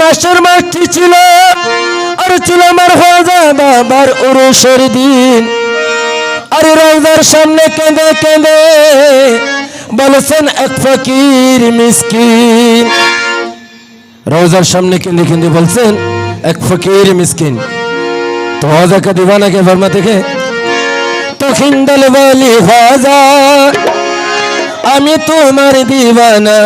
মাসের মাসটি ছিল, আর ছিল আমার বাবার উরুষের দিন। আর রোজার সামনে কেঁদে কেঁদে বলেছেন, এক ফকির মিসকিন। রোজার সামনে কেঁদে কেঁদে বলছেন, এক ফকির মিসকিন। তো হজাকে দিবা নাকি বর্মা থেকে তো খিন্দল বলি আমি তোমার দিবানা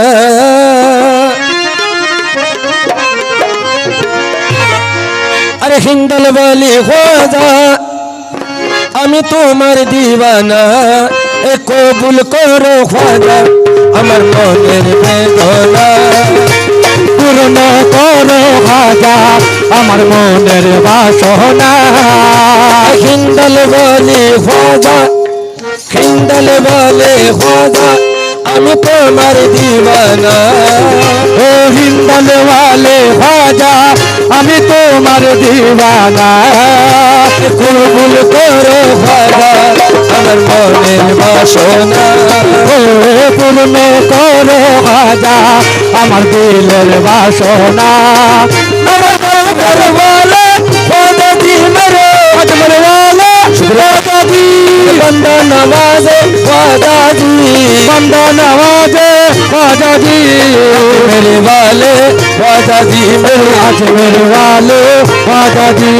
হিন্দল বলি হজা আমি তোমার দিবানা, এ কবুল করো খাজা আমার মনের বেদনা, পূর্ণ করো খাজা আমার মনের বাসনা। হিন্দল বলি খাজা হিন্দল বলে খাজা আমি তোমার দিবানা, ও হিন্দল ওয়ালে খাজা আমি তোমার দিওয়ানা কবুল করো খাজা আমার মনের বাসনা। ও পূর্ণ করো খাজা আমার দিলের বাসনা। বন্দা নমাজে বন্দা নওয়াজে খাজা দি मेरे वाले खाजा जी मेरे আজমর ওয়ালে খাজা দি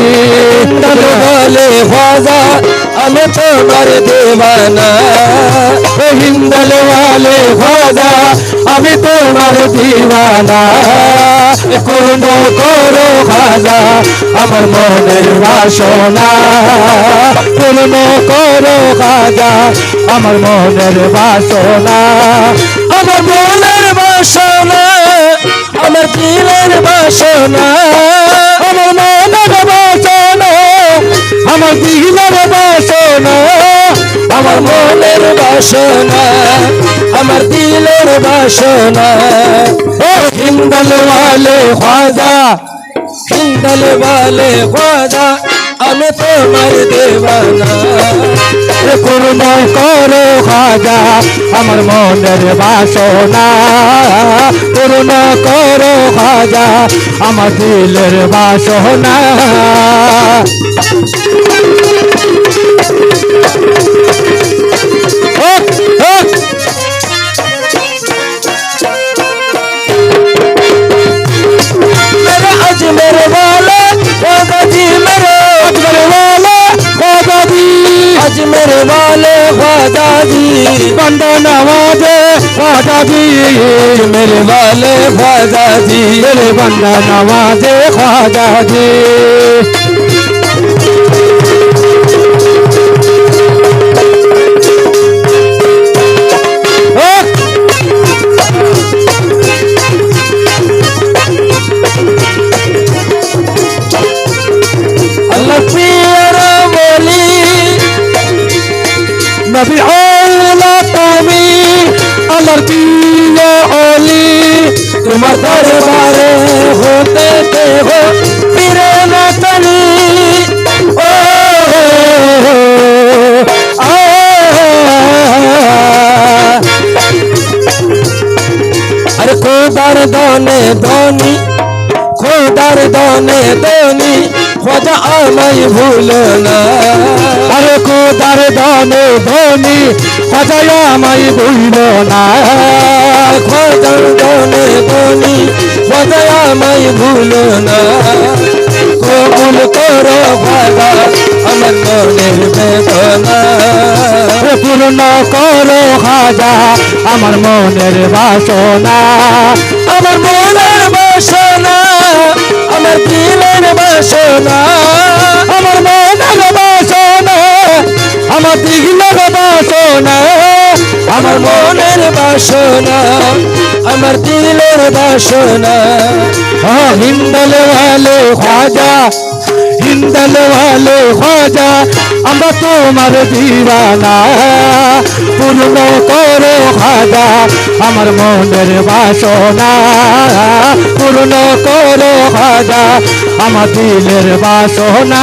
दल वाले खाजा हमें তোমার দেওয়ানা ও হিন্দল ওয়ালে খাজা আমি তোমার দিওয়ানা পূর্ণ করো খাজা আমার মনের বাসনা পূর্ণ করো খাজা আমার মনের বাসনা আমার মনের বাসনা, আমার দিলের বাসনা। আমার মনের বাসনা, আমার দিলের বাসনা, আমার মনের বাসনা, আমার দিলের বাসনা। ও হিন্দল ওয়ালে খাজা হিন্দল वाले খাজা আমি তোমার দেওয়ানা। পূর্ণ করো খাজা আমার মনের বাসনা। পূর্ণ করো খাজা আমার দিলের বাসনা। হোক, आज मेरे वाले ख्वाजा जी बंदा नवाजे ख्वाजा जी मेरे वाले ख्वाजा जी मेरे बंदा नवाजे ख्वाजा जी নবী হওলা তুমি আমার প্রিয় অলি। তোমার দরবারে হতে দেহ ফিরে না ও আরে খোদার দনে ধনি খোদার ধনে ধনি খোদা আমায় ভুল না। কোদার দানে ধনি সাজায় আমায় ভুইল না। খোদার দনে দনি খোদা আমায় ভুলো না। কবুল করো খাদা আমার মনের বেদনা। পূর্ণ করো খাজা, আমার মনের বাসনা। আমার মনের বাসনা, আমার দিলের বাসনা। আমার দিগলের বাসনা, আমার মনের বাসনা, আমার দিলের বাসনা। হিন্দল ভালো খাজা, হিন্দল ভালো খাজা, আমরা তোমার দিওয়ানা পূর্ণ করো খাজা, আমার মনের বাসনা। পূর্ণ করো খাজা, আমার দিলের বাসনা।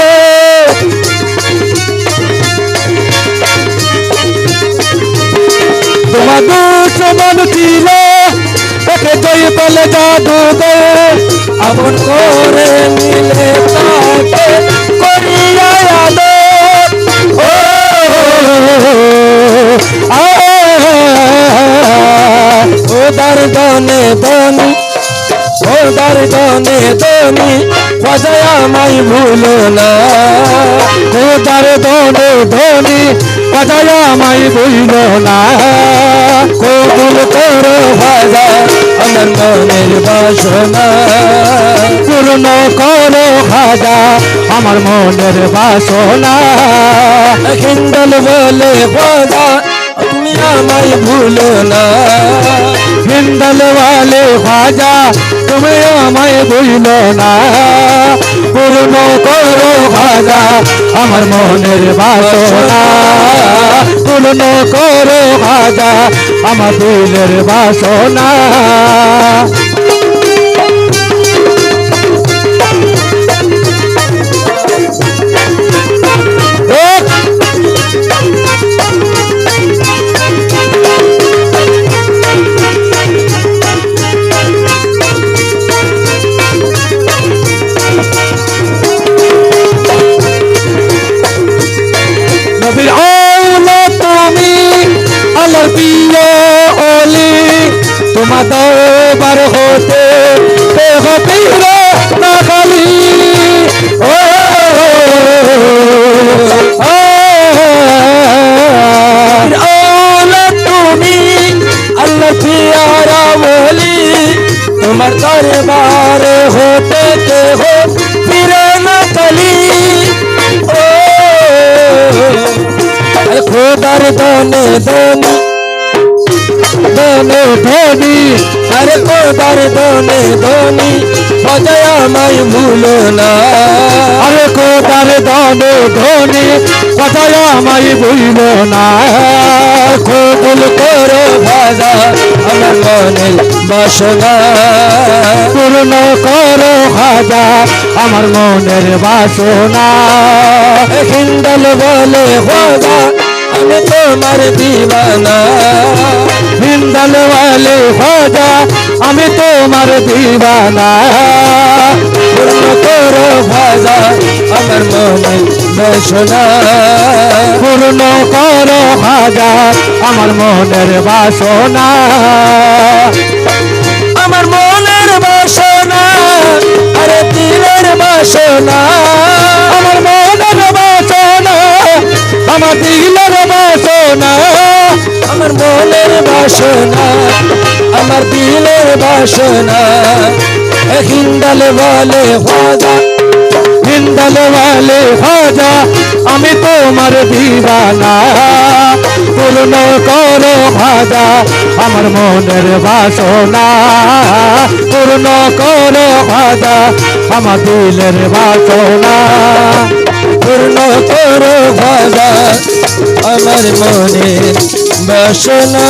তোমার দুশ্মন ছিল, তাকে জয় বলে জাদু গে আপন করে মিলে তাকে করিয়া আদর ও ও দর্দনে দনি ও দর্দনে দনি খোঁজায় আমায় ভুলো না। ও তার দনে ধনি বাজায় আমায় বুঝল না। কবুল করো ভাজা আমার মনের বাসনা। পূর্ণ করো ভাজা আমার মনের বাসনা। হিন্দল বলে বাজা তুমি আমায় ভুলো না। হিন্দল ভাজা, তুমি আমায় বুঝল না। পূর্ণ করো ভাজা, আমার মনের বাসনা। পূর্ণ করো ভাজা, আমার দিলের বাসনা। ধনী আরে খোদার দনে দনি বজায় আমায় ভুলো না। আরে কোটার দনে ধনী কথায় আমায় বইল না। কবুল করো ভাজা আমার মনের বাসনা। পূর্ণ করো খাজা আমার মনের বাসনা। হিন্দল বলে ভাজা তোমার দিবানা। হিন্দল ওয়ালে খাজা আমি তোমার দিবানা। পূর্ণ করো ভাজা, আমার মনের বাসনা পূর্ণ করো খাজা আমার মনের বাসনা। আমার মনের বাসনা, আরে দিলের বাসনা। আমার বাসনা আমার দিলের বাসনা, আমার মনের বাসনা আমার দিলের বাসনা। এ বলে ভাজা, হিন্দল ওয়ালে খাজা আমি তোমার দিবানা। পূর্ণ করো খাজা আমার মনের বাসনা। পূর্ণ করো খাজা আমার দিলের বাসনা। পূর্ণ করো ভাজা আমার মনে বাসনা।